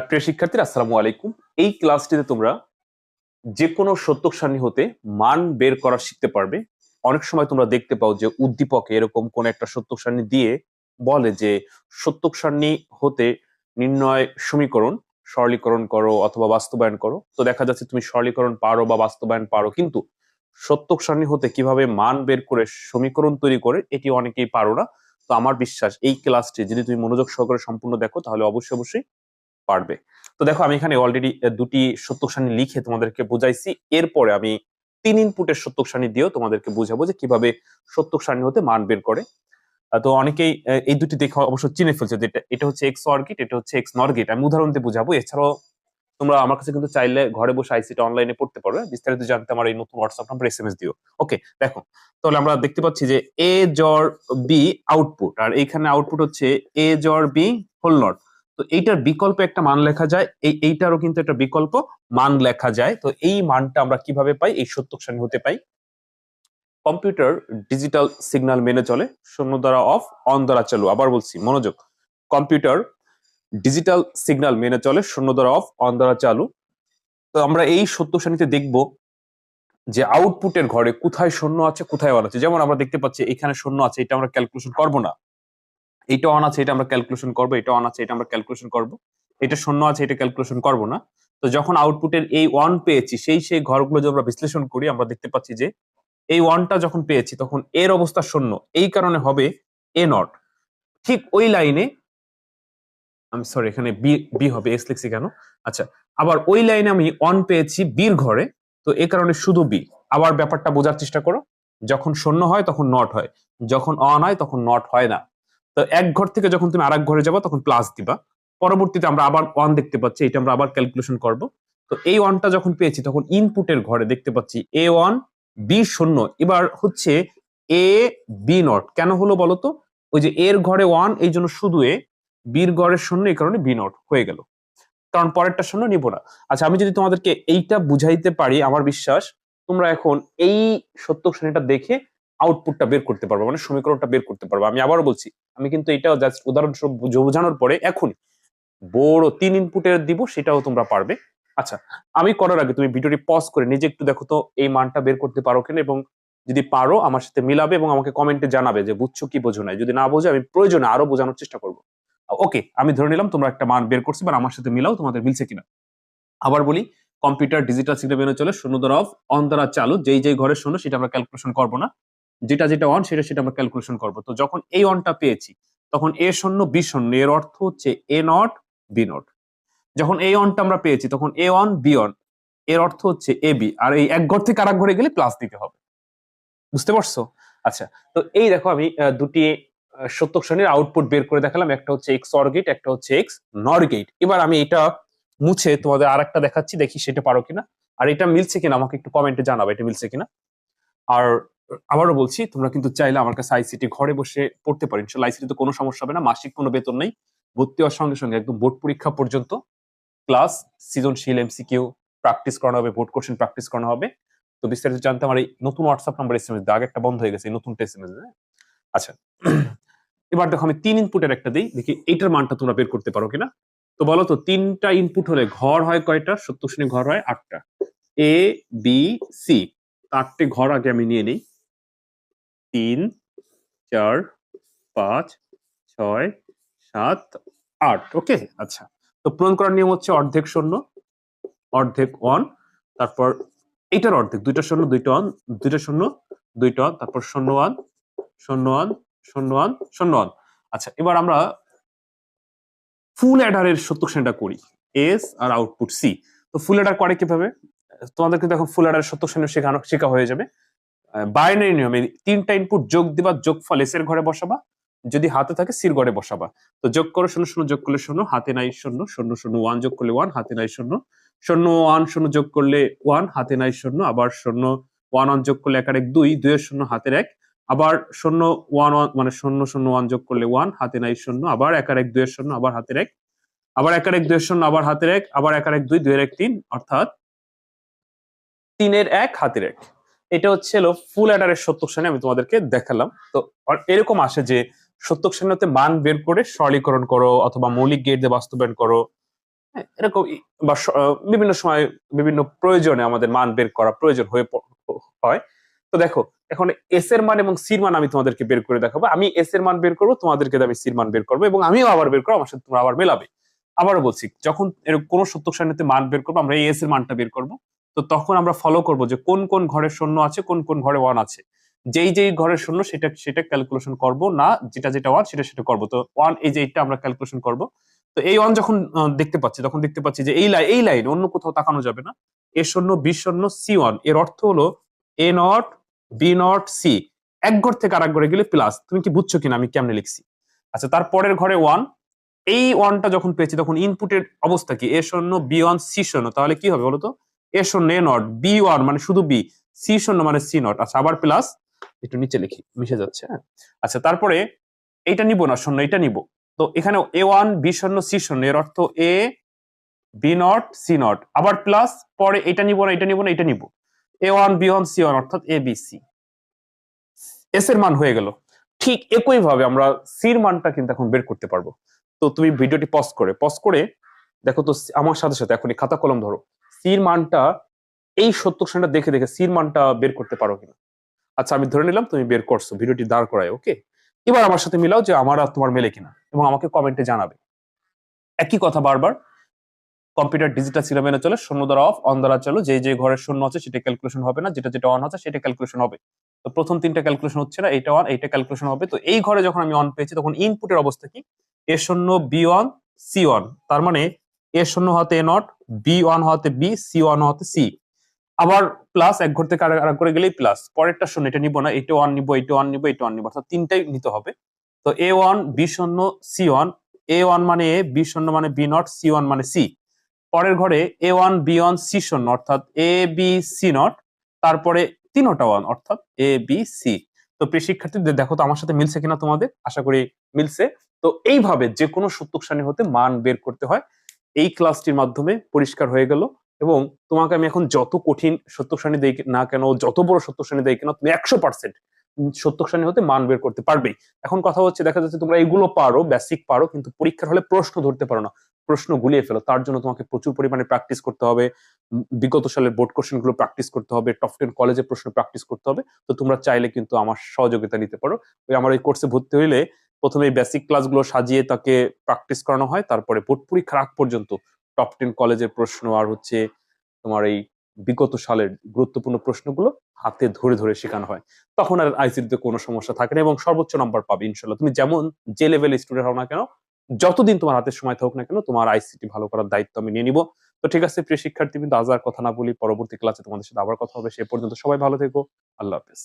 প্রিয় শিক্ষার্থীরা, আসসালামু আলাইকুম। এই ক্লাসটিতে তোমরা যে কোনো সত্যক সারণী হতে মান বের করা শিখতে পারবে। অনেক সময় তোমরা দেখতে পাও যে উদ্দীপকে এরকম কোন একটা সত্যক সারণী দিয়ে বলে যে সত্যক সারণী হতে নির্ণয় সমীকরণ সরলীকরণ করো অথবা বাস্তবায়ন করো। তো দেখা যাচ্ছে তুমি সরলীকরণ পারো বা বাস্তবায়ন পারো, কিন্তু সত্যক সারণী হতে কীভাবে মান বের করে সমীকরণ তৈরি করে, এটি অনেকেই পারো না। তো আমার বিশ্বাস এই ক্লাসটি যদি তুমি মনোযোগ সহকারে সম্পূর্ণ দেখো, তাহলে অবশ্যই অবশ্যই পারবে। তো দেখো, আমি এখানে অলরেডি দুটি সত্যক লিখে তোমাদেরকে বুঝাইছি। এরপরে আমি তিন ইনপুটের সত্যক দিয়েও তোমাদেরকে বুঝাবো যে কীভাবে সত্যক হতে মান বের করে। তো অনেকেই এই দুটি দেখে অবশ্য চিনে ফেলছে যে এটা- হচ্ছে এক্স অর্গিট এটা হচ্ছে এক্স নরগিট আমি উদাহরণ দিয়ে বুঝাবো, এছাড়াও তোমরা আমার কাছে কিন্তু চাইলে ঘরে বসে আইসিটা অনলাইনে পড়তে পারবে বিস্তারিত জানতে আমার এই নতুন WhatsApp number S M S দিও। ওকে দেখো, তাহলে আমরা দেখতে পাচ্ছি যে এ জর বি আউটপুট আর এইখানে আউটপুট হচ্ছে এ জর বি হোল নট তো এইটার বিকল্প একটা মান লেখা যায়, এই এইটারও কিন্তু একটা বিকল্প মান লেখা যায়। তো এই মানটা আমরা কীভাবে পাই? এই সত্যক সারণী হতে পাই। কম্পিউটার ডিজিটাল সিগন্যাল মেনে চলে, শূন্য দ্বারা অফ, অন দ্বারা চালু। আবার বলছি, মনোযোগ। কম্পিউটার ডিজিটাল সিগন্যাল মেনে চলে, শূন্য দ্বারা অফ, অন দ্বারা চালু। তো আমরা এই সত্য শ্রেণীতে দেখব যে আউটপুটের ঘরে কোথায় শূন্য আছে, কোথায় অন আছে। যেমন আমরা দেখতে পাচ্ছি, এখানে শূন্য আছে, এটা আমরা ক্যালকুলেশন করব না। এটা অন আছে, এটা আমরা ক্যালকুলেশন করব, এটা অন আছে, এটা আমরা ক্যালকুলেশন করব। এটা শূন্য আছে, এটা ক্যালকুলেশন করব না। তো যখন আউটপুটের এই ওয়ান পেয়েছি, সেই সেই ঘরগুলো যদি আমরা বিশ্লেষণ করি, আমরা দেখতে পাচ্ছি যে এই ওয়ানটা যখন পেয়েছি, তখন এর অবস্থা শূন্য। এই কারণে হবে এ নট ঠিক ওই লাইনে আমি সরি এখানে বি বি হবে এস লিখছি কেন? আচ্ছা আবার ওই লাইনে আমি অন পেয়েছি বির ঘরে, তো এ কারণে শুধু বি আবার ব্যাপারটা বোঝার চেষ্টা করো। যখন শূন্য হয়, তখন নট হয়। যখন অন হয়, তখন নট হয় না। তো এক ঘর থেকে যখন তুমি আরেক ঘরে যাবা, তখন প্লাস দিবা। পরবর্তীতে আমরা আবার ওয়ান দেখতে পাচ্ছি এটা আমরা আবার ক্যালকুলেশন করব। তো এই ওয়ানটা যখন পেয়েছি, তখন ইনপুটের ঘরে দেখতে পাচ্ছি এ ওয়ান বি শূন্য। এবার হচ্ছে এ বি নট। কেন হলো বলতো? ওই যে এর ঘরে ওয়ান এই জন্য শুধু এ বির ঘরের শূন্য, এই কারণে বি নট হয়ে গেল। কারণ পরেরটা শূন্য নিব না। আচ্ছা আমি যদি তোমাদেরকে এইটা বুঝাইতে পারি, আমার বিশ্বাস, তোমরা এখন এই সত্য শ্রেণীটা দেখে আউটপুটটা বের করতে পারব মানে সমীকরণটা বের করতে পারব। আমি আবারও বলছি, আমি কিন্তু এটা জাস্ট উদাহরণস্বরূপ বুঝ- বোঝানোর পরে এখনই বড় তিন ইনপুটের দিব, সেটাও তোমরা পারবে। আচ্ছা আমি করার আগে তুমি ভিডিওটি পজ করে নিজে একটু দেখো তো এই মানটা বের করতে পারো কিনা এবং যদি পারো আমার সাথে মিলাবে এবং আমাকে কমেন্টে জানাবে যে বুঝছ কি বোঝো নাই। যদি না বোঝো, আমি প্রয়োজনে আরও বোঝানোর চেষ্টা করব। ওকে, আমি ধরে নিলাম তোমরা একটা মান বের করছি বা আমার সাথে মিলাও, তোমাদের মিলছে কিনা। আবার বলি কম্পিউটার ডিজিটাল সিগন্যাল মেনে চলে, শূন্য দ্বারা অফ অন দ্বারা চালু, যেই যেই ঘরের শূন্য, সেটা আমরা ক্যালকুলেশন করব না। যেটা যেটা অন সেটা সেটা আমরা ক্যালকুলেশন করব। তো যখন এই অনটা পেয়েছি তখন এ শূন্য বি শূন্য এর অর্থ হচ্ছে এ নট বি নট যখন এই অনটা আমরা পেয়েছি তখন এ অন বি অন এর অর্থ হচ্ছে এ বি আর এই এক ঘর থেকে আরেক ঘরে গেলে প্লাস দিতে হবে। বুঝতে পারছ? আচ্ছা তো এই দেখো আমি দুটি আহ, সত্যক শ্রেণির আউটপুট বের করে দেখালাম। একটা হচ্ছে এক্স অর গেট একটা হচ্ছে এক্স নর গেট এবার আমি এটা মুছে তোমাদের আর একটা দেখাচ্ছি দেখি সেটা পারো কিনা। আর এটা মিলছে কিনা আমাকে একটু কমেন্টে জানাবে এটা মিলছে কিনা। আর আবারও বলছি, তোমরা কিন্তু চাইলে আমার কাছে আইসিটি ঘরে বসে পড়তে পারো। ইনশাল্লাহ আইসিটি তো কোনো সমস্যা হবে না। মাসিক কোনো বেতন নেই। ভর্তি হওয়ার সঙ্গে সঙ্গে একদম বোর্ড পরীক্ষা পর্যন্ত। ক্লাস, সৃজনশীল এমসিকিউ প্র্যাকটিস করানো হবে বোর্ড কোশ্চেন প্র্যাকটিস করানো হবে। তো বিস্তারিত জানতে আমার এই নতুন WhatsApp number S M S আগে একটা বন্ধ হয়ে গেছে, এই নতুন এস এম এস আচ্ছা এবার দেখো আমি তিন ইনপুটের একটা দিই, দেখি এইটার মানটা তোমরা বের করতে পারো কিনা। তো বলো তো, তিনটা ইনপুট হলে ঘর হয় কয়টা? সত্তর শ্রেণি ঘর হয় আটটা। এ বি সি আটটি ঘর আগে আমি নিয়ে নিই। তিন, চার, পাঁচ, ছয়, সাত, আট। ওকে আচ্ছা। তো পূরণ করার নিয়ম হচ্ছে অর্ধেক শূন্য, অর্ধেক ওয়ান তারপর এটার অর্ধেক, দুইটা শূন্য, দুইটা ওয়ান দুইটা শূন্য, দুইটা ওয়ান তারপর শূন্য ওয়ান শূন্য ওয়ান শূন্য ওয়ান শূন্য ওয়ান আচ্ছা এবার আমরা ফুল অ্যাডারের সত্য শ্রেণীটা করি। এস আর আউটপুট সি তো ফুল অ্যাডার করে কীভাবে? তোমাদের কিন্তু এখন ফুল অ্যাডার সত্য শ্রেণি শেখানো, শেখা হয়ে যাবে। বাইনারি নিয়মে তিনটা ইনপুট যোগ দিবা, যোগফল এস এর ঘরে বসাবা, যদি হাতে থাকে সির ঘরে বসাবা। তো যোগ করো শূন্য শূন্য, যোগ করলে শূন্য, হাতে নাই শূন্য শূন্য শূন্য ওয়ান যোগ করলে ওয়ান হাতে নাই শূন্য শূন্য ওয়ান শূন্য যোগ করলে ওয়ান হাতে নাই শূন্য, আবার শূন্য ওয়ান ওয়ান যোগ করলে এক আর এক দুই, দুইয়ের শূন্য, হাতের এক, আবার শূন্য ওয়ান ওয়ান মানে শূন্য শূন্য ওয়ান যোগ করলে ওয়ান হাতে নাই শূন্য, আবার এক আর এক দুইয়ের শূন্য, আবার হাতের এক, আবার এক আর এক দুইয়ের শূন্য, আবার হাতের এক, আবার এক আর এক দুই, দুইয়ের এক তিন, অর্থাৎ তিনের এক, হাতের এক। এটা হচ্ছে ফুল অ্যাডারের সত্যক শ্রেণি আমি তোমাদেরকে দেখালাম। তো এরকম আসে যে সত্যক শ্রেণীতে মান বের করে সরলীকরণ করো অথবা মৌলিক গেট দিয়ে বাস্তবায়ন করো। হ্যাঁ, এরকম বা বিভিন্ন সময় বিভিন্ন প্রয়োজনে আমাদের মান বের করা প্রয়োজন হয়ে হয়। তো দেখো এখন এস এর মান এবং সির মান আমি তোমাদেরকে বের করে দেখাবো। আমি এস এর মান বের করব তোমাদেরকে আমি সির মান বের করব এবং আমিও আবার বের করব আমার সাথে তোমরা আবার মেলাবে। আবারও বলছি যখন এরকম কোনো সত্যক সারণীতে মান বের করব আমরা এই এস এর মানটা বের করব। তো তখন আমরা ফলো করব যে কোন কোন ঘরে শূন্য আছে, কোন কোন ঘরে ওয়ান আছে। যেই যেই ঘরের শূন্য সেটা সেটা ক্যালকুলেশন করব না, যেটা যেটা ওয়ান সেটা সেটা করব। তো ওয়ান এই যে এইটা আমরা ক্যালকুলেশন করব। তো এই ওয়ান যখন দেখতে পাচ্ছি, তখন দেখতে পাচ্ছি যে এই লাইন এই লাইন অন্য কোথাও তাকানো যাবে না। এ শূন্য বি শূন্য সি ওয়ানের অর্থ হলো A not B not C এক ঘর থেকে আরেক ঘরে গেলে প্লাস তুমি কি বুঝছ কিনা? আমি কেমনে লিখছি? আচ্ছা তারপরের ঘরে ওয়ান এই ওয়ানটা যখন পেয়েছি, তখন ইনপুটের অবস্থা কি? এ শূন্য বি ওয়ান সি শূন্য। তাহলে কি হবে বলতো? এ শূন্য এ নট বি ওয়ান মানে শুধু বি সি শূন্য মানে সি নট আচ্ছা আবার প্লাস একটু নিচে লিখি, মিশে যাচ্ছে হ্যাঁ? আচ্ছা তারপরে এইটা নিব না, শূন্য এটা নিব। তো এখানে এ ওয়ান বি শূন্য সি শূন্য, এর অর্থ A B not C not আবার প্লাস পরে এটা নিব না এটা নিব না এটা নিব। A one B one C one অর্থাৎ এ বি সি এস এর মান হয়ে গেল। ঠিক একই ভাবে আমরা সির মানটা কিন্তু এখন বের করতে পারব। তো তুমি ভিডিওটি পজ করে পজ করে দেখো তো আমার সাথে সাথে এখন খাতা কলম ধরো। সির মানটা এই সত্য সানটা দেখে দেখে সির মানটা বের করতে পারো কিনা। আচ্ছা আমি ধরে নিলাম তুমি বের করছ, ভিডিওটি দাঁড় করায়, ওকে? এবার আমার সাথে মিলাও যে আমার আর তোমার মেলে কিনা এবং আমাকে কমেন্টে জানাবে। একই কথা বারবার, কম্পিউটার ডিজিটাল সিস্টেম মেনে চলে, শূন্য দ্বারা অফ, অন দ্বারা চলো, যে যে ঘরের শূন্য আছে সেটা ক্যালকুলেশন হবে না, যেটা যেটা অন আছে সেটা ক্যালকুলেশন হবে। তো প্রথম তিনটা ক্যালকুলেশন হচ্ছে না এটা অন এইটা ক্যালকুলেশন হবে। তো এই ঘরে যখন আমি অন পেয়েছি, তখন ইনপুটের অবস্থা কি? এ শূন্য বি ওয়ান সি ওয়ান তার মানে এ শূন্য হতে এ নট বি ওয়ান হতে বি সি ওয়ান হতে সি আবার প্লাস এক ঘর থেকে আরেক করে গেলেই প্লাস পরেরটা শূন্য, এটা নিব না, এটা ওয়ান নিব, এটা ওয়ান নিব, এটা ওয়ান নিব, অর্থাৎ তিনটাই নিতে হবে। তো এ ওয়ান বি শূন্য সি ওয়ান এ ওয়ান মানে এ বি শূন্য মানে বি নট সি ওয়ান মানে সি পরের ঘরে A one B one C শূন্য, অর্থাৎ এ বি সি নট তারপরে তিনোটা ওয়ান অর্থাৎ এ বি সি তো প্রিয় শিক্ষার্থীদের, দেখো তো আমার সাথে মিলছে কিনা তোমাদের? আশা করি মিলছে। তো এইভাবে যে কোনো সারণী হতে মান বের করতে হয়। এই ক্লাসটির মাধ্যমে পরিষ্কার হয়ে গেল এবং তোমাকে আমি এখন যত কঠিন সত্যক সারণী দেই না কেন, যত বড় সত্যক সারণী দেই কেন, তুমি একশো পার্সেন্ট সত্যক সারণী হতে মান বের করতে পারবেই। এখন কথা হচ্ছে, দেখা যাচ্ছে তোমরা এইগুলো পারো বেসিক পারো, কিন্তু পরীক্ষার হলে প্রশ্ন ধরতে পারো না। প্রশ্ন গুলিয়ে ফেলো। তার জন্য তোমাকে প্রচুর পরিমাণে প্র্যাকটিস করতে হবে। বিগত সালের বোর্ড কোশ্চেনগুলো প্র্যাকটিস করতে হবে। টপ টেন কলেজে প্রশ্ন প্র্যাকটিস করতে হবে। তো তোমরা চাইলে কিন্তু আমার সহযোগিতা নিতে পারো। ওই আমার এই কোর্সে ভর্তি হইলে প্রথমে বেসিক ক্লাসগুলো সাজিয়ে তাকে প্র্যাকটিস করানো হয়, তারপরে বোর্ড পরীক্ষার আগ পর্যন্ত টপ টেন কলেজের প্রশ্ন আর হচ্ছে তোমার এই বিগত সালের গুরুত্বপূর্ণ প্রশ্নগুলো হাতে ধরে ধরে শেখানো হয়। তখন আর আইসিটিতে কোনো সমস্যা থাকে না এবং সর্বোচ্চ নাম্বার পাবে ইনশাল্লাহ তুমি যেমন যে লেভেল স্টুডেন্ট হও না কেন, যতদিন তোমার হাতে সময় থাকুক না কেন, তোমার আইসিটি ভালো করার দায়িত্ব আমি নিয়ে নিব। তো ঠিক আছে, প্রিয় শিক্ষার্থী কিন্তু আজ আর কথা না বলি পরবর্তী ক্লাসে তোমাদের সাথে আবার কথা হবে। সে পর্যন্ত সবাই ভালো থেকো। আল্লাহ হাফেজ।